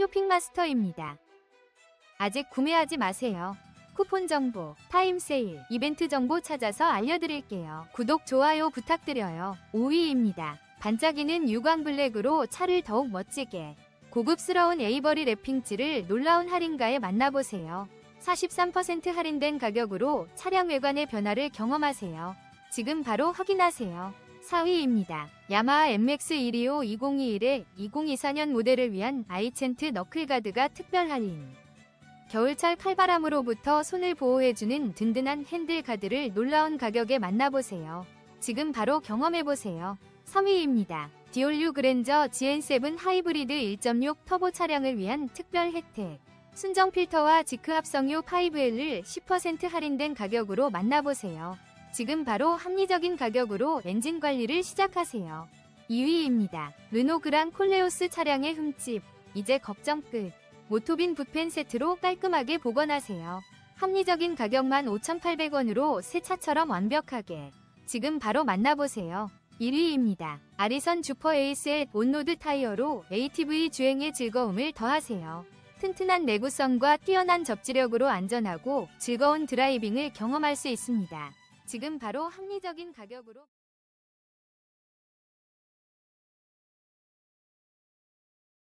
쇼핑마스터입니다. 아직 구매하지 마세요. 쿠폰 정보, 타임 세일, 이벤트 정보 찾아서 알려드릴게요. 구독, 좋아요 부탁드려요. 5위입니다. 반짝이는 유광 블랙으로 차를 더욱 멋지게. 고급스러운 에이버리 랩핑지를 놀라운 할인가에 만나보세요. 43% 할인된 가격으로 차량 외관의 변화를 경험하세요. 지금 바로 확인하세요. 4위입니다. 야마하 MX 125 2021의 2024년 모델을 위한 아이챈트 너클가드가 특별 할인. 겨울철 칼바람으로부터 손을 보호해주는 든든한 핸들 가드를 놀라운 가격에 만나보세요. 지금 바로 경험해보세요. 3위입니다. 디올류 그랜저 GN7 하이브리드 1.6 터보 차량을 위한 특별 혜택. 순정 필터와 지크 합성유 5L을 10% 할인된 가격으로 만나보세요. 지금 바로 합리적인 가격으로 엔진 관리를 시작하세요. 2위입니다. 르노 그랑 콜레오스 차량의 흠집. 이제 걱정 끝. 모토빈 붓펜 세트로 깔끔하게 복원하세요. 합리적인 가격만 5,800원으로 새 차처럼 완벽하게. 지금 바로 만나보세요. 1위입니다. 아리선 주퍼 에이스의 온로드 타이어로 ATV 주행의 즐거움을 더하세요. 튼튼한 내구성과 뛰어난 접지력으로 안전하고 즐거운 드라이빙을 경험할 수 있습니다. 지금 바로 합리적인 가격으로